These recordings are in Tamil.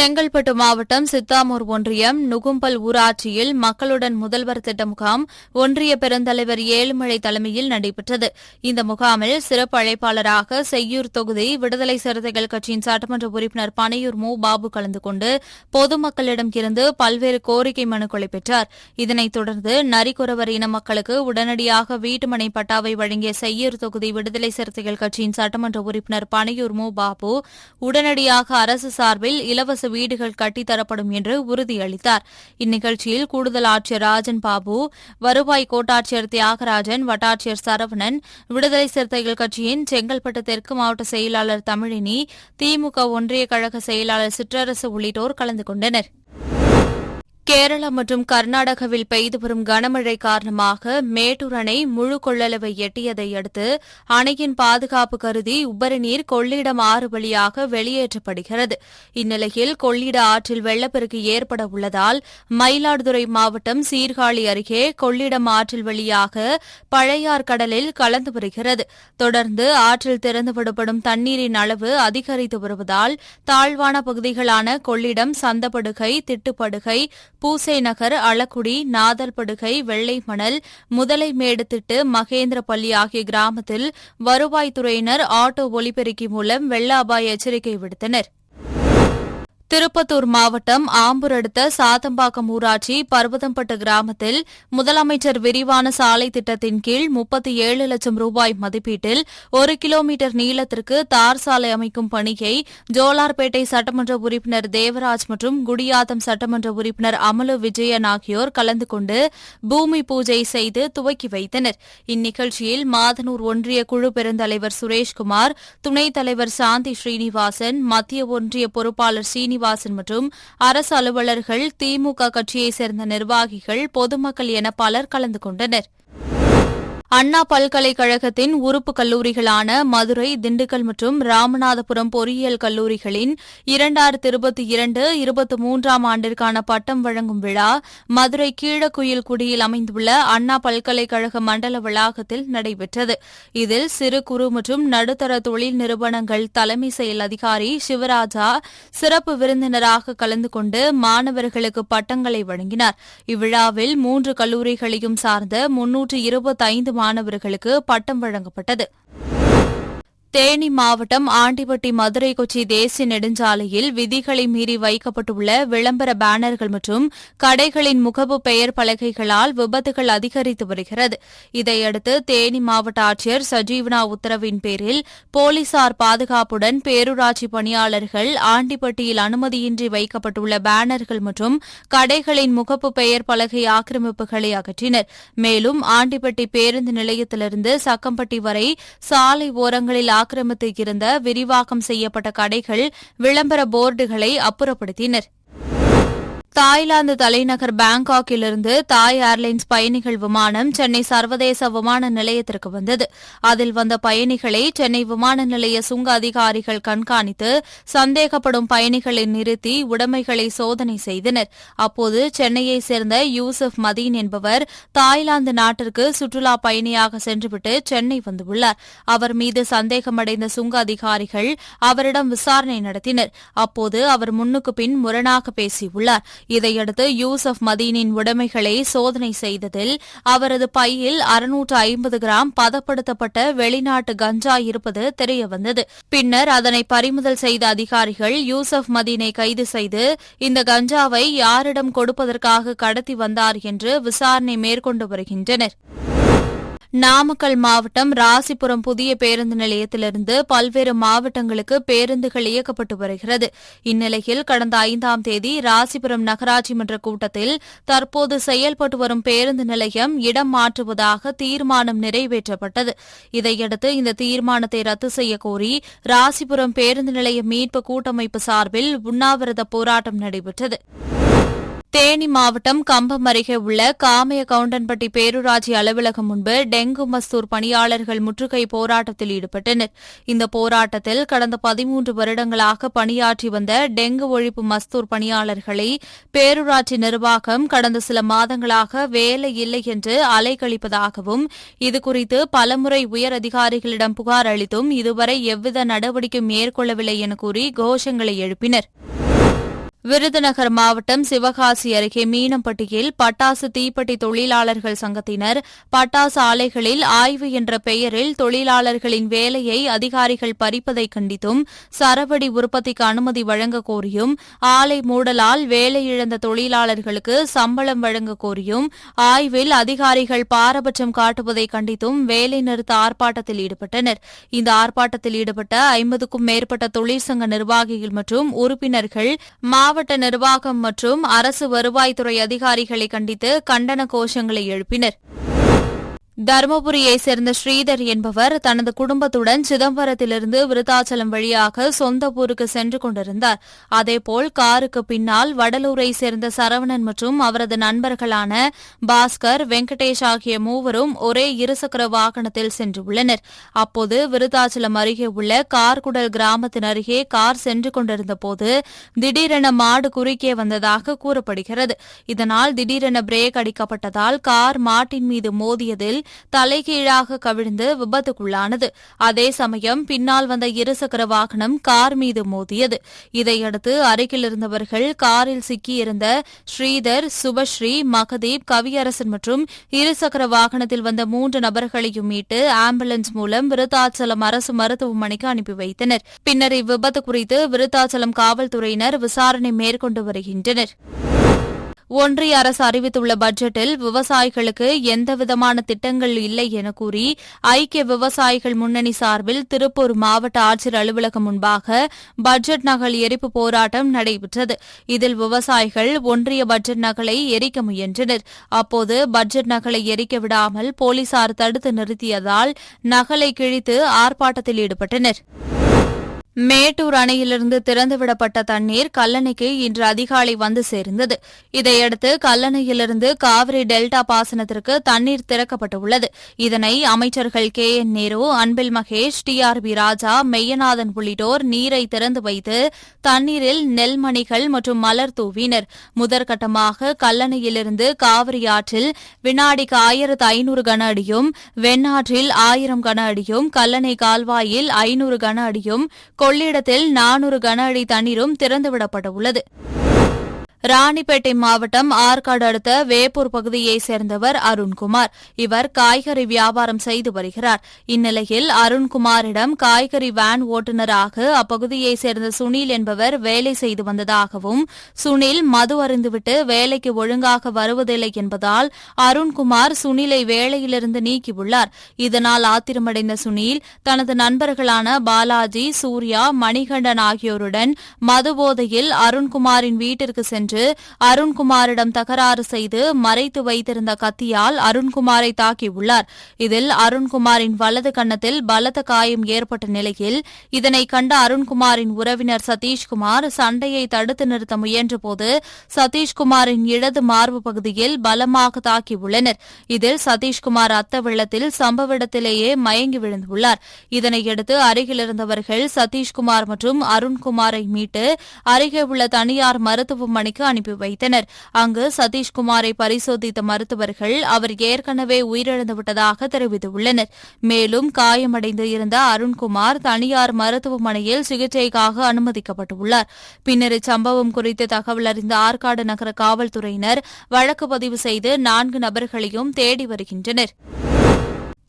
செங்கல்பட்டு மாவட்டம் சித்தாமூர் ஒன்றியம் நுகும்பல் ஊராட்சியில் மக்களுடன் முதல்வர் திட்ட முகாம் ஒன்றிய பெருந்தலைவர் ஏழுமலை தலைமையில் நடைபெற்றது. இந்த முகாமில் சிறப்பு அழைப்பாளராக செய்யூர் தொகுதி விடுதலை சிறுத்தைகள் கட்சியின் சட்டமன்ற உறுப்பினர் பனையூர் மு. பாபு கலந்து கொண்டு பொதுமக்களிடம் இருந்து பல்வேறு கோரிக்கை மனுக்களை பெற்றார். இதனைத் தொடர்ந்து நரிக்குறவர் இன மக்களுக்கு உடனடியாக வீட்டுமனை பட்டாவை வழங்கிய செய்யூர் தொகுதி விடுதலை சிறுத்தைகள் கட்சியின் சட்டமன்ற உறுப்பினர் பனையூர் மு. பாபு உடனடியாக அரசு சார்பில் இலவச வீடுகள் கட்டித்தரப்படும் என்று உறுதியளித்தார். இந்நிகழ்ச்சியில் கூடுதல் ஆட்சியர் ராஜன் பாபு வருவாய் கோட்டாட்சியர் தியாகராஜன் வட்டாட்சியர் சரவணன் விடுதலை சிறுத்தைகள் கட்சியின் செங்கல்பட்டு தெற்கு மாவட்ட செயலாளர் தமிழினி திமுக ஒன்றிய கழக செயலாளர் சிற்றரசு உள்ளிட்டோர் கலந்து கொண்டனர். கேரளா மற்றும் கர்நாடகாவில் பெய்து வரும் கனமழை காரணமாக மேட்டூர் அணை முழு கொள்ளளவை எட்டியதை அடுத்து அணையின் பாதுகாப்பு கருதி உபரி நீர் கொள்ளிடம் ஆறு வழியாக வெளியேற்றப்படுகிறது. இந்நிலையில் கொள்ளிட ஆற்றில் வெள்ளப்பெருக்கு ஏற்பட உள்ளதால் மயிலாடுதுறை மாவட்டம் சீர்காழி அருகே கொள்ளிடம் ஆற்றில் வழியாக பழையார் கடலில் கலந்து வருகிறது. தொடர்ந்து ஆற்றில் திறந்து விடப்படும் தண்ணீரின் அளவு அதிகரித்து வருவதால் தாழ்வான பகுதிகளான கொள்ளிடம் சந்தப்படுகை திட்டுப்படுகை பூசை நகர் அளக்குடி நாதல்படுகை வெள்ளை மணல் முதலைமேடு திட்டு மகேந்திரப்பள்ளி ஆகிய கிராமத்தில் வருவாய்த்துறையினர் ஆட்டோ ஒலிபெருக்கி மூலம் வெள்ள அபாய எச்சரிக்கை விடுத்தனர். திருப்பத்தூர் மாவட்டம் ஆம்பூர் அடுத்த சாத்தம்பாக்கம் ஊராட்சி பர்வதம்பட்டு கிராமத்தில் முதலமைச்சர் விரிவான சாலை திட்டத்தின் கீழ் முப்பத்தி ஏழு லட்சம் ரூபாய் மதிப்பீட்டில் ஒரு கிலோமீட்டர் நீளத்திற்கு தார் சாலை அமைக்கும் பணியை ஜோலார்பேட்டை சட்டமன்ற உறுப்பினர் தேவராஜ் மற்றும் குடியாத்தம் சட்டமன்ற உறுப்பினர் அமலு விஜயன் ஆகியோர் கலந்து கொண்டு பூமி பூஜை செய்து துவக்கி வைத்தனர். இந்நிகழ்ச்சியில் மாதனூர் ஒன்றிய குழு பெருந்தலைவர் சுரேஷ்குமார் துணைத் தலைவர் சாந்தி ஸ்ரீனிவாசன் மத்திய ஒன்றிய பொறுப்பாளர் சீனி சீனிவாசன் மற்றும் அரசு அலுவலர்கள் திமுக கட்சியைச் சேர்ந்த நிர்வாகிகள் பொதுமக்கள் என பலர் கலந்து கொண்டனர். அண்ணா பல்கலைக்கழகத்தின் உறுப்பு கல்லூரிகளான மதுரை திண்டுக்கல் மற்றும் ராமநாதபுரம் பொறியியல் கல்லூரிகளின் இரண்டாயிரத்து இருபத்தி இரண்டு இருபத்தி மூன்றாம் ஆண்டிற்கான பட்டம் வழங்கும் விழா மதுரை கீழக்குயில்குடியில் அமைந்துள்ள அண்ணா பல்கலைக்கழக மண்டல வளாகத்தில் நடைபெற்றது. இதில் சிறு குறு மற்றும் நடுத்தர தொழில் நிறுவனங்கள் தலைமை செயல் அதிகாரி சிவராஜா சிறப்பு விருந்தினராக கலந்து கொண்டு மாணவர்களுக்கு பட்டங்களை வழங்கினார். இவ்விழாவில் மூன்று கல்லூரிகளையும் சார்ந்த முன்னூற்று இருபத்தைந்து மாணவர்களுக்கு பட்டம் வழங்கப்பட்டது. தேனி மாவட்டம் ஆண்டிப்பட்டி மதுரை கொச்சி தேசிய நெடுஞ்சாலையில் விதிகளை மீறி வைக்கப்பட்டுள்ள விளம்பர பேனர்கள் மற்றும் கடைகளின் முகப்பு பெயர் பலகைகளால் விபத்துகள் அதிகரித்து வருகிறது. இதையடுத்து தேனி மாவட்ட ஆட்சியர் சஜீவனா உத்தரவின் பேரில் போலீசார் பாதுகாப்புடன் பேரூராட்சி பணியாளர்கள் ஆண்டிப்பட்டியில் அனுமதியின்றி வைக்கப்பட்டுள்ள பேனர்கள் மற்றும் கடைகளின் முகப்பு பெயர் பலகை ஆக்கிரமிப்புகளை அகற்றினர். மேலும் ஆண்டிப்பட்டி பேருந்து நிலையத்திலிருந்து சக்கம்பட்டி வரை சாலை ஓரங்களில் ஆக்கிரமித்து இருந்த விரிவாக்கம் செய்யப்பட்ட கடைகள் விளம்பர போர்டுகளை அப்புறப்படுத்தினர். தாய்லாந்து தலைநகர் பாங்காக்கிலிருந்து தாய் ஏர்லைன்ஸ் பயணிகள் விமானம் சென்னை சர்வதேச விமான நிலையத்திற்கு வந்தது. அதில் வந்த பயணிகளை சென்னை விமான நிலைய சுங்க அதிகாரிகள் கண்காணித்து சந்தேகப்படும் பயணிகளை நிறுத்தி உடைமைகளை சோதனை செய்தனர். அப்போது சென்னையைச் சேர்ந்த யூசுப் மதீன் என்பவர் தாய்லாந்து நாட்டிற்கு சுற்றுலா பயணியாக சென்றுவிட்டு சென்னை வந்துள்ளார். அவர் மீது சந்தேகமடைந்த சுங்க அதிகாரிகள் அவரிடம் விசாரணை நடத்தினர். அப்போது அவர் முன்னுக்கு பின் முரணாக பேசியுள்ளார். இதையடுத்து யூசப் மதீனின் உடைமைகளை சோதனை செய்ததில் அவரது பையில் அறுநூற்று ஐம்பது கிராம் பதப்படுத்தப்பட்ட வெளிநாட்டு கஞ்சா இருப்பது தெரியவந்தது. பின்னர் அதனை பறிமுதல் செய்த அதிகாரிகள் யூசப் மதீனை கைது செய்து இந்த கஞ்சாவை யாரிடம் கொடுப்பதற்காக கடத்தி வந்தார் என்று விசாரணை மேற்கொண்டு வருகின்றனர். நாமக்கல் மாவட்டம் ராசிபுரம் புதிய பேருந்து நிலையத்திலிருந்து பல்வேறு மாவட்டங்களுக்கு பேருந்துகள் இயக்கப்பட்டு வருகிறது. இந்நிலையில் கடந்த ஐந்தாம் தேதி ராசிபுரம் நகராட்சி மன்ற கூட்டத்தில் தற்போது செயல்பட்டு வரும் பேருந்து நிலையம் இடம் மாற்றுவதாக தீர்மானம் நிறைவேற்றப்பட்டது. இதையடுத்து இந்த தீர்மானத்தை ரத்து செய்யக்கோரி ராசிபுரம் பேருந்து நிலைய மீட்பு கூட்டமைப்பு சார்பில் உண்ணாவிரத போராட்டம் நடைபெற்றது. தேனி மாவட்டம் கம்பம் அருகே உள்ள காமைய கவுண்டன்பட்டி பேரூராட்சி அலுவலகம் முன்பு டெங்கு மஸ்தூர் பணியாளர்கள் முற்றுகை போராட்டத்தில் ஈடுபட்டனர். இந்த போராட்டத்தில் கடந்த பதிமூன்று வருடங்களாக பணியாற்றி வந்த டெங்கு ஒழிப்பு மஸ்தூர் பணியாளர்களை பேரூராட்சி நிர்வாகம் கடந்த சில மாதங்களாக வேலை இல்லை என்று அலைக்கழிப்பதாகவும் இதுகுறித்து பலமுறை உயர் அதிகாரிகளிடம் புகார் அளித்தும் இதுவரை எவ்வித நடவடிக்கையும் மேற்கொள்ளவில்லை என கூறி கோஷங்களை எழுப்பினர். விருதுநகர் மாவட்டம் சிவகாசி அருகே மீனம்பட்டியில் பட்டாசு தீப்பெட்டி தொழிலாளர்கள் சங்கத்தினர் பட்டாசு ஆலைகளில் ஆய்வு என்ற பெயரில் தொழிலாளர்களின் வேலையை அதிகாரிகள் பறிப்பதை கண்டித்தும் சரவடி உற்பத்திக்கு அனுமதி வழங்க கோரியும் ஆலை மூடலால் வேலை இழந்த தொழிலாளர்களுக்கு சம்பளம் வழங்க கோரியும் ஆய்வில் அதிகாரிகள் பாரபட்சம் காட்டுவதை கண்டித்தும் வேலைநிறுத்த ஆர்ப்பாட்டத்தில் ஈடுபட்டனர். இந்த ஆர்ப்பாட்டத்தில் ஈடுபட்ட ஐம்பதுக்கும் மேற்பட்ட தொழிற்சங்க நிர்வாகிகள் மற்றும் உறுப்பினர்கள் மாவட்ட நிர்வாகம் மற்றும் அரசு வருவாய்த்துறை அதிகாரிகளை கண்டித்து கண்டன கோஷங்களை எழுப்பினர். தருமபுரியை சேர்ந்த ஸ்ரீதர் என்பவர் தனது குடும்பத்துடன் சிதம்பரத்திலிருந்து விருத்தாச்சலம் வழியாக சொந்த ஊருக்கு சென்று கொண்டிருந்தார். அதேபோல் காருக்கு பின்னால் வடலூரை சேர்ந்த சரவணன் மற்றும் அவரது நண்பர்களான பாஸ்கர் வெங்கடேஷ் ஆகிய மூவரும் ஒரே இருசக்கர வாகனத்தில் சென்றுள்ளனர் அப்போது விருத்தாச்சலம் அருகே உள்ள கார்குடல் கிராமத்தின் அருகே கார் சென்று கொண்டிருந்தபோது திடீரென மாடு குறுக்கே வந்ததாக கூறப்படுகிறது. இதனால் திடீரென பிரேக் அடிக்கப்பட்டதால் கார் மாட்டின் மீது மோதியதில் தலைகீழாக கவிழ்ந்து விபத்துக்குள்ளானது. அதே சமயம் பின்னால் வந்த இருசக்கர வாகனம் கார் மீது மோதியது. இதையடுத்து அருகில் இருந்தவர்கள் காரில் சிக்கியிருந்த ஸ்ரீதர் சுபஸ்ரீ மகதீப் கவியரசன் மற்றும் இருசக்கர வாகனத்தில் வந்த மூன்று நபர்களையும் மீட்டு ஆம்புலன்ஸ் மூலம் விருத்தாச்சலம் அரசு மருத்துவமனைக்கு அனுப்பி வைத்தனர். பின்னர் இவ்விபத்து குறித்து விருத்தாச்சலம் காவல்துறையினர் விசாரணை மேற்கொண்டு வருகின்றனர். ஒன்றிய அரசு அறிவித்துள்ள பட்ஜெட்டில் விவசாயிகளுக்கு எந்தவிதமான திட்டங்கள் இல்லை என கூறி ஐக்கிய விவசாயிகள் முன்னணி சார்பில் திருப்பூர் மாவட்ட ஆட்சியர் அலுவலகம் முன்பாக பட்ஜெட் நகல் எரிப்பு போராட்டம் நடைபெற்றது. இதில் விவசாயிகள் ஒன்றிய பட்ஜெட் நகலை எரிக்க முயன்றனர். அப்போது பட்ஜெட் நகலை எரிக்க விடாமல் போலீசார் தடுத்து நிறுத்தியதால் நகலை கிழித்து ஆர்ப்பாட்டத்தில் ஈடுபட்டனர். மேட்டூர் அணையிலிருந்து திறந்துவிடப்பட்ட தண்ணீர் கல்லணைக்கு இன்று அதிகாலை வந்து சேர்ந்தது. இதையடுத்து கல்லணையிலிருந்து காவிரி டெல்டா பாசனத்திற்கு தண்ணீர் திறக்கப்பட்டுள்ளது. இதனை அமைச்சர்கள் K. N. Nehru Anbil Mahesh T. R. B. Raja Meyyanathan உள்ளிட்டோர் நீரை திறந்து வைத்து தண்ணீரில் நெல்மணிகள் மற்றும் மலர் தூவினர். முதற்கட்டமாக கல்லணையிலிருந்து காவிரி ஆற்றில் வினாடிக்கு ஆயிரத்து ஐநூறு கன அடியும் வெண்ணாற்றில் ஆயிரம் கன அடியும் கல்லணை கால்வாயில் ஐநூறு கன அடியும் கொள்ளிடத்தில் நானூறு கன அடி தண்ணீரும் திறந்துவிடப்பட்டுள்ளது. ராணிப்பேட்டை மாவட்டம் ஆற்காடு அடுத்த வேப்பூர் பகுதியைச் சேர்ந்தவர் அருண்குமார். இவர் காய்கறி வியாபாரம் செய்து வருகிறார். இந்நிலையில் அருண்குமாரிடம் காய்கறி வேன் ஓட்டுநராக அப்பகுதியைச் சேர்ந்த சுனில் என்பவர் வேலை செய்து வந்ததாகவும் சுனில் மது அருந்துவிட்டு வேலைக்கு ஒழுங்காக வருவதில்லை என்பதால் அருண்குமார் சுனிலை வேலையிலிருந்து நீக்கியுள்ளார். இதனால் ஆத்திரமடைந்த சுனில் தனது நண்பர்களான பாலாஜி சூர்யா மணிகண்டன் ஆகியோருடன் மதுபோதையில் அருண்குமாரின் வீட்டிற்கு சென்று அருண்குமாரிடம் தகராறு செய்து மறைத்து வைத்திருந்த கத்தியால் அருண்குமாரை தாக்கியுள்ளார். இதில் அருண்குமாரின் வலது கன்னத்தில் பலத்த காயம் ஏற்பட்ட நிலையில் இதனை கண்ட அருண்குமாரின் உறவினர் சதீஷ்குமார் சண்டையை தடுத்து நிறுத்த முயன்றபோது சதீஷ்குமாரின் இடது மார்பு பகுதியில் பலமாக தாக்கியுள்ளனர். இதில் சதீஷ்குமார் அத்த வெள்ளத்தில் சம்பவ இடத்திலேயே மயங்கி விழுந்துள்ளார். இதனையடுத்து அருகிலிருந்தவர்கள் சதீஷ்குமார் மற்றும் அருண்குமாரை மீட்டு அருகே உள்ள தனியார் மருத்துவமனைக்கு அனுப்பி வைத்தனர். அங்கு சதீஷ்குமாரை பரிசோதித்த மருத்துவர்கள் அவர் ஏற்கனவே உயிரிழந்துவிட்டதாக தெரிவித்துள்ளனர். மேலும் காயமடைந்து இருந்த அருண்குமார் தனியார் மருத்துவமனையில் சிகிச்சைக்காக அனுமதிக்கப்பட்டுள்ளார். பின்னர் இச்சம்பவம் குறித்து தகவல் அறிந்த ஆற்காடு நகர காவல்துறையினர் வழக்கு பதிவு செய்து நான்கு நபர்களையும் தேடி வருகின்றனர்.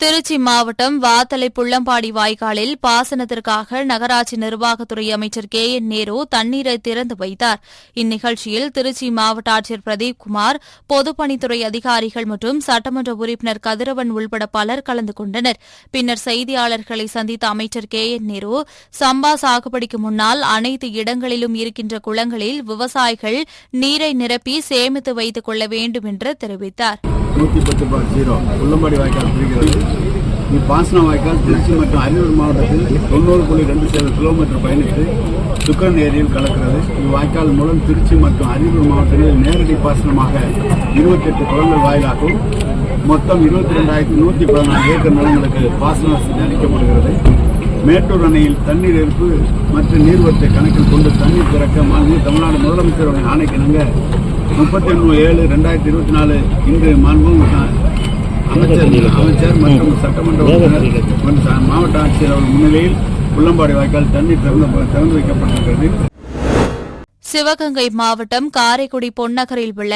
திருச்சி மாவட்டம் வாத்தலை புள்ளம்பாடி வாய்க்காலில் பாசனத்திற்காக நகராட்சி நிர்வாகத்துறை அமைச்சர் கே என் நேரு தண்ணீரை திறந்து வைத்தார். இந்நிகழ்ச்சியில் திருச்சி மாவட்ட ஆட்சியர் பிரதீப் குமார் பொதுப்பணித்துறை அதிகாரிகள் மற்றும் சட்டமன்ற உறுப்பினர் கதிரவன் உள்பட பலர் கலந்து கொண்டனர். பின்னர் செய்தியாளர்களை சந்தித்த அமைச்சர் கே என் நேரு சம்பா சாகுபடிக்கு முன்னால் அனைத்து இடங்களிலும் இருக்கின்ற குளங்களில் விவசாயிகள் நீரை நிரப்பி சேமித்து வைத்துக் கொள்ள வேண்டும் என்று தெரிவித்தார். நூற்றி பத்து பார் ஜீரோ உள்ளம்பாடி வாய்க்கால் பிரிக்கிறது இப்பாசன வாய்க்கால் திருச்சி மற்றும் அரியலூர் மாவட்டத்தில் தொண்ணூறு புள்ளி ரெண்டு சேவை கிலோமீட்டர் பயணித்து துக்கன் ஏரியில் கலக்கிறது. இவ்வாய்க்கால் மூலம் திருச்சி மற்றும் அரியலூர் மாவட்டங்களில் நேரடி பாசனமாக இருபத்தெட்டு குளங்கள் வாயிலாகவும் மொத்தம் இருபத்தி ரெண்டாயிரத்தி நூற்றி பதினாலு ஏக்கர் நிலங்களுக்கு பாசன வசதி அளிக்கப்படுகிறது. மேட்டூர் அணையில் தண்ணீர் இருப்பு மற்றும் நீர்வரத்தை கணக்கில் கொண்டு தண்ணீர் திறக்க மாநில தமிழ்நாடு முதலமைச்சருடைய ஆணைக்கிணங்க முப்பத்தி ஒன்று ஏழு ரெண்டாயிரத்தி இருபத்தி நாலு இன்று மாண்பு அமைச்சர் அமைச்சர் மற்றும் சட்டமன்ற உறுப்பினர் மாவட்ட ஆட்சியர் அவர்கள் முன்னிலையில் உள்ளம்பாடி வாய்க்கால் தண்ணீர் திறந்து திறந்து வைக்கப்பட்டிருக்கிறது. சிவகங்கை மாவட்டம் காரைக்குடி பொன்னகரில் உள்ள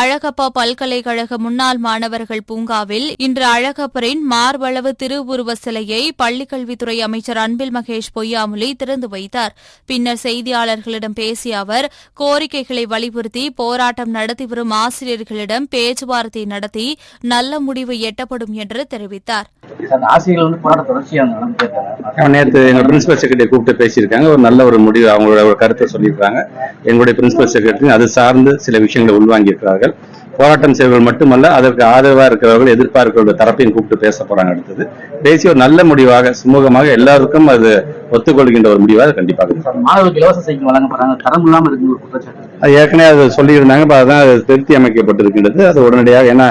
அழகப்பா பல்கலைக்கழக முன்னாள் மாணவர்கள் பூங்காவில் இன்று அழகப்பரின் மார்பளவு திருவுருவ சிலையை பள்ளிக்கல்வித்துறை அமைச்சர் அன்பில் மகேஷ் பொய்யாமொழி திறந்து வைத்தார். பின்னர் செய்தியாளர்களிடம் பேசிய அவர் கோரிக்கைகளை வலியுறுத்தி போராட்டம் நடத்தி வரும் ஆசிரியர்களிடம் பேச்சுவார்த்தை நடத்தி நல்ல முடிவு எட்டப்படும் என்று தெரிவித்தார். அந்த ஆசிரியர்கள் வந்து போராட்ட தொடர்ச்சியாக நடந்துட்டு இருக்காங்க. நேற்று எங்க பிரின்சிபல் செக்ரட்டரி கூப்பிட்டு பேசியிருக்காங்க. ஒரு நல்ல ஒரு முடிவு அவங்களோட ஒரு கருத்தை சொல்லியிருக்காங்க எங்களுடைய பிரின்சிபல் செக்ரட்டரி அது சார்ந்து சில விஷயங்களை உள்வாங்கி இருக்கிறார்கள் போராட்டம் செய்வர்கள் மட்டுமல்ல அதற்கு ஆதரவா இருக்கிறவர்கள் எதிர்பார்க்கிறவர்கள் தரப்பையும் கூப்பிட்டு பேச போறாங்க அடுத்தது. பேசி ஒரு நல்ல முடிவாக சுமூகமாக எல்லாருக்கும் அது ஒத்துக்கொள்கின்ற ஒரு முடிவாக கண்டிப்பாக. மாணவர்களுக்கு இலவச சைக்கிள் வழங்கப்படுறாங்க தரம் இல்லாம இருக்கு அது ஏற்கனவே அது சொல்லியிருந்தாங்க அதான் அது திருத்தி அமைக்கப்பட்டிருக்கின்றது. அது உடனடியாக ஏன்னா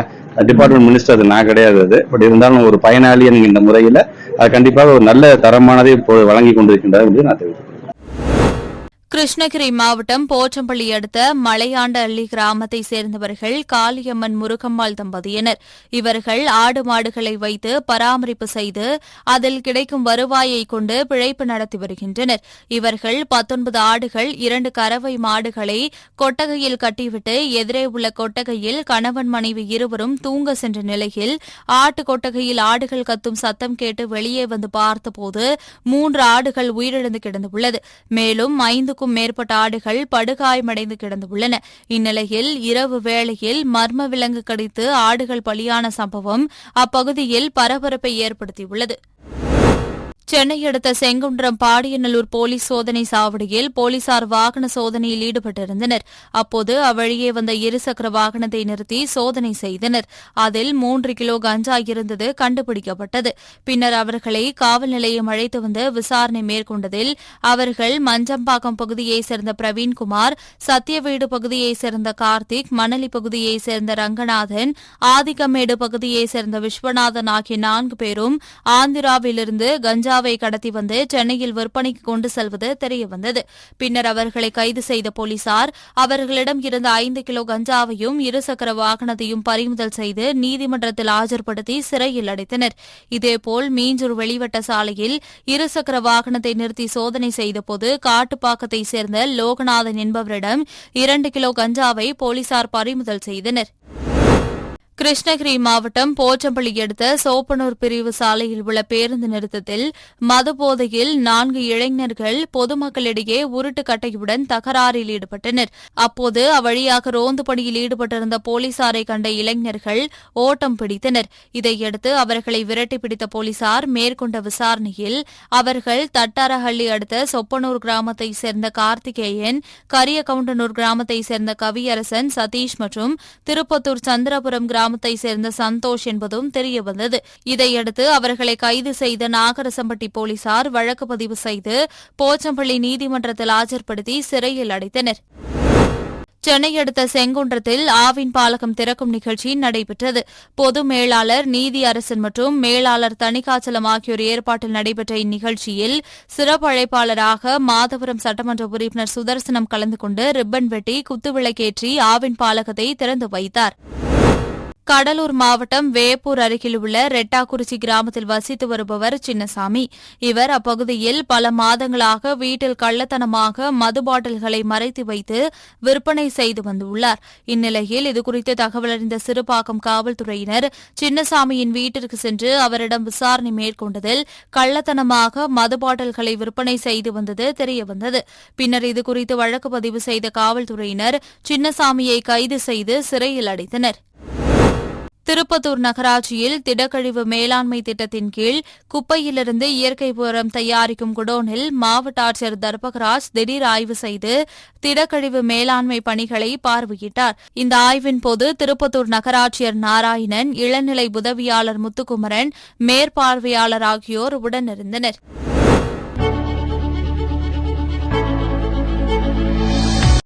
டிபார்ட்மெண்ட் மினிஸ்டர் அது நான் கிடையாது அது. பட் இருந்தாலும் ஒரு பயனாளி என்கின்ற முறையில் அது கண்டிப்பாக ஒரு நல்ல தரமானதை இப்போ வழங்கி கொண்டிருக்கின்றது நான் தெரிவிக்கிறேன். கிருஷ்ணகிரி மாவட்டம் போச்சம்பள்ளி அடுத்த மலையாண்ட அள்ளி கிராமத்தை சேர்ந்தவர்கள் காளியம்மன் முருகம்மாள் தம்பதியினர். இவர்கள் ஆடு மாடுகளை வைத்து பராமரிப்பு செய்து அதில் கிடைக்கும் வருவாயை கொண்டு பிழைப்பு நடத்தி வருகின்றனர். இவர்கள் பத்தொன்பது ஆடுகள் இரண்டு கறவை மாடுகளை கொட்டகையில் கட்டிவிட்டு எதிரே உள்ள கொட்டகையில் கணவன் மனைவி இருவரும் தூங்க சென்ற நிலையில் ஆட்டு கொட்டகையில் ஆடுகள் கத்தும் சத்தம் கேட்டு வெளியே வந்து பார்த்தபோது மூன்று ஆடுகள் உயிரிழந்து கிடந்துள்ளது. மேலும் ஐந்து ஐந்துக்கும் மேற்பட்ட ஆடுகள் படுகாயமடைந்து கிடந்துள்ளன. இந்நிலையில் இரவு வேளையில் மர்ம விலங்கு கடித்து ஆடுகள் பலியான சம்பவம் அப்பகுதியில் பரபரப்பை ஏற்படுத்தியுள்ளது. சென்னை அடுத்த செங்குன்றம் பாடியநல்லூர் போலீஸ் சோதனை சாவடியில் போலீசார் வாகன சோதனையில் ஈடுபட்டிருந்தனர். அப்போது அவ்வழியே வந்த இருசக்கர வாகனத்தை நிறுத்தி சோதனை செய்தனர். அதில் மூன்று கிலோ கஞ்சா இருந்தது கண்டுபிடிக்கப்பட்டது. பின்னர் அவர்களை காவல் நிலையம் அழைத்து வந்து விசாரணை மேற்கொண்டதில் அவர்கள் மஞ்சம்பாக்கம் பகுதியைச் சேர்ந்த பிரவீன்குமார் சத்தியவீடு பகுதியைச் சேர்ந்த கார்த்திக் மணலி பகுதியைச் சேர்ந்த ரங்கநாதன் ஆதிக்கமேடு பகுதியைச் சேர்ந்த விஸ்வநாதன் ஆகிய நான்கு பேரும் ஆந்திராவிலிருந்து கஞ்சா கஞ்சாவை கடத்தி வந்து சென்னையில் விற்பனைக்கு கொண்டு செல்வது தெரியவந்தது. பின்னர் அவர்களை கைது செய்த போலீசார் அவர்களிடம் இருந்த ஐந்து கிலோ கஞ்சாவையும் இருசக்கர வாகனத்தையும் பறிமுதல் செய்து நீதிமன்றத்தில் ஆஜர்படுத்தி சிறையில் அடைத்தனர். இதேபோல் மீஞ்சூர் வெளிவட்ட சாலையில் இருசக்கர வாகனத்தை நிறுத்தி சோதனை செய்தபோது காட்டுப்பாக்கத்தை சேர்ந்த லோகநாதன் என்பவரிடம் இரண்டு கிலோ கஞ்சாவை போலீசார் பறிமுதல் செய்தனர். கிருஷ்ணகிரி மாவட்டம் போச்சம்பள்ளி அடுத்த சோப்பனூர் பிரிவு சாலையில் உள்ள பேருந்து நிறுத்தத்தில் மது போதையில் நான்கு இளைஞர்கள் பொதுமக்களிடையே உருட்டுக்கட்டையுடன் தகராறில் ஈடுபட்டனர். அப்போது அவ்வழியாக ரோந்து பணியில் ஈடுபட்டிருந்த போலீசாரை கண்ட இளைஞர்கள் ஓட்டம் பிடித்தனர். இதையடுத்து அவர்களை விரட்டி பிடித்த போலீசார் மேற்கொண்ட விசாரணையில் அவர்கள் தட்டாரஹள்ளி அடுத்த சொப்பனூர் கிராமத்தைச் சேர்ந்த கார்த்திகேயன் கரியகவுண்டனூர் கிராமத்தைச் சேர்ந்த கவியரசன் சதீஷ் மற்றும் திருப்பத்தூர் சந்திரபுரம் கிராமத்தை சேர்ந்த சந்தோஷ் என்பதும் தெரியவந்தது. இதையடுத்து அவர்களை கைது செய்த நாகரசம்பட்டி போலீசார் வழக்கு பதிவு செய்து போச்சம்பள்ளி நீதிமன்றத்தில் ஆஜர்படுத்தி சிறையில் அடைத்தனர். சென்னை அடுத்த செங்குன்றத்தில் ஆவின் பாலகம் திறக்கும் நிகழ்ச்சி நடைபெற்றது. பொது மேலாளர் நீதி அரசன் மற்றும் மேலாளர் தணிகாச்சலம் ஆகியோர் ஏற்பாட்டில் நடைபெற்ற இந்நிகழ்ச்சியில் சிறப்பு அழைப்பாளராக மாதபுரம் சட்டமன்ற உறுப்பினர் சுதர்சனம் கலந்து கொண்டு ரிப்பன் வெட்டி குத்துவிளக்கேற்றி ஆவின் பாலகத்தை திறந்து வைத்தாா் கடலூர் மாவட்டம் வேப்பூர் அருகில் உள்ள ரெட்டாக்குறிச்சி கிராமத்தில் வசித்து வருபவர் சின்னசாமி. இவர் அப்பகுதியில் பல மாதங்களாக வீட்டில் கள்ளத்தனமாக மது பாட்டில்களை மறைத்து வைத்து விற்பனை செய்து வந்துள்ளார். இந்நிலையில் இதுகுறித்து தகவல் அறிந்த சிறுபாக்கம் காவல்துறையினர் சின்னசாமியின் வீட்டிற்கு சென்று அவரிடம் விசாரணை மேற்கொண்டதில் கள்ளத்தனமாக மது பாட்டில்களை விற்பனை செய்து வந்தது தெரியவந்தது. பின்னர் இதுகுறித்து வழக்கு பதிவு செய்த காவல்துறையினர் சின்னசாமியை கைது செய்து சிறையில் அடைத்தனர். திருப்பத்தூர் நகராட்சியில் திடக்கழிவு மேலாண்மை திட்டத்தின் கீழ் குப்பையிலிருந்து இயற்கை உரம் தயாரிக்கும் குடோனில் மாவட்ட ஆட்சியர் தர்பகராஜ் திடீர் ஆய்வு செய்து திடக்கழிவு மேலாண்மை பணிகளை பார்வையிட்டார். இந்த ஆய்வின் போது திருப்பத்தூர் நகராட்சியர் நாராயணன் இளநிலை உதவியாளர் முத்துக்குமரன் மேற்பார்வையாளர் ஆகியோர் உடனிருந்தனர்.